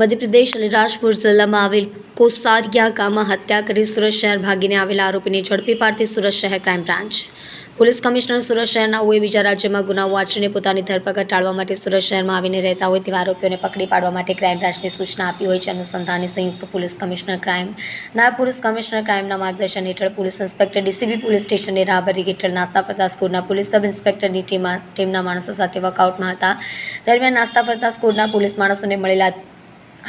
મધ્યપ્રદેશ રાજપુર જિલ્લામાં આવેલ કોસારિયા ગામમાં હત્યા કરી સુરત શહેર ભાગીને આવેલા આરોપીને ઝડપી પાડતી સુરત શહેર crime branch. Police commissioner Surat શહેરના હોય બીજા રાજ્યમાં ગુનાઓ આચરીને પોતાની ધરપકડ ટાળવા માટે સુરત શહેરમાં આવીને રહેતા હોય તેવા આરોપીઓને પકડી પાડવા માટે ક્રાઇમ બ્રાન્ચને સૂચના આપી હોય છે. અનુસંધાને સંયુક્ત પોલીસ કમિશનર ક્રાઇમ, નાયબ પોલીસ કમિશનર ક્રાઇમના માર્ગદર્શન હેઠળ પોલીસ ઇન્સ્પેક્ટર ડીસીબી પોલીસ સ્ટેશનની રાહબરી હેઠળ નાસ્તા ફરતા સ્કૂલના પોલીસ સબ ઇન્સ્પેક્ટરની ટીમના માણસો સાથે વર્કઆઉટમાં હતા. દરમિયાન નાસ્તા ફરતા સ્કૂલના પોલીસ માણસોને મળેલા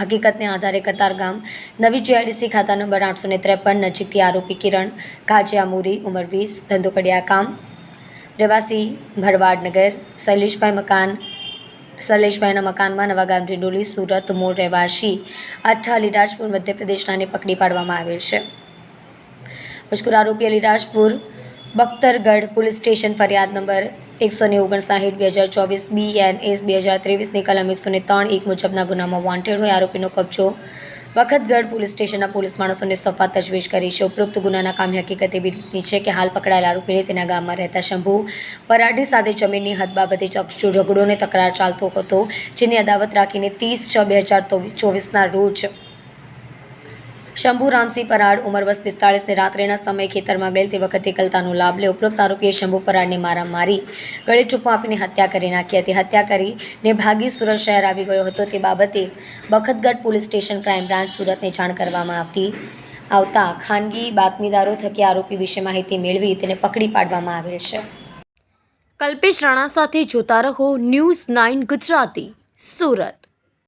હકીકતને આધારે કતારગામ નવી જીઆઈડીસી ખાતા નંબર આઠસો ને ત્રેપન નજીકથી આરોપી કિરણ કાજિયા મુરી, ઉંમર વીસ ધંધો કડિયા કામ. રહેવાસી ભરવાડનગર શૈલેષભાઈ મકાન, શૈલેષભાઈના મકાનમાં નવાગામ ડિંડોલી સુરત મૂળ રહેવાસી અઠ્ઠા અલીરાજપુર મધ્યપ્રદેશનાને પકડી પાડવામાં આવેલ છે. મજકૂર આરોપી અલીરાજપુર, બખ્તરગઢ પોલીસ સ્ટેશન ફરિયાદ નંબર એકસો ને ઓગણસાઠ, બે હજાર ચોવીસ બી એન એસ બે હજાર ત્રેવીસની કલમ એકસો ને ત્રણ એક મુજબના ગુનામાં વોન્ટેડ હોય આરોપીનો કબજો. વખતગઢ પોલીસ સ્ટેશનના પોલીસ માણસોને સોંપવા તજવીજ કરી છે. ઉપરોક્ત ગુનાના કામ હકીકત એવી રીતની છે કે હાલ પકડાયેલા આરોપીને તેના ગામમાં રહેતા શંભુ પરાઠી સાથે જમીનની હદ બાબતે ચક્ષુ રગડોને તકરાર ચાલતો હતો, જેની અદાવત રાખીને ત્રીસ છ, બે હજાર ચોવીસના રોજ શંભુ રામસિંહ પરાડ ઉંમર વર્ષ પિસ્તાળીસને રાત્રિના સમયે ખેતરમાં ગયેલ તે વખતે કલતાનો લાભ લે ઉપરોક્ત આરોપીએ શંભુ પરાડને મારા મારી ગળે ચૂપો આપીને હત્યા કરી નાખી હતી. હત્યા કરીને ભાગી સુરત શહેર આવી ગયો હતો. તે બાબતે Bakhatgarh police station crime branch સુરતને જાણ કરવામાં આવતી આવતા ખાનગી બાતમીદારો થકી આરોપી વિશે માહિતી મેળવી તેને પકડી પાડવામાં આવેલ છે. કલ્પેશ રાણા સાથે જોતા રહો ન્યૂઝ નાઇન ગુજરાતી, સુરત.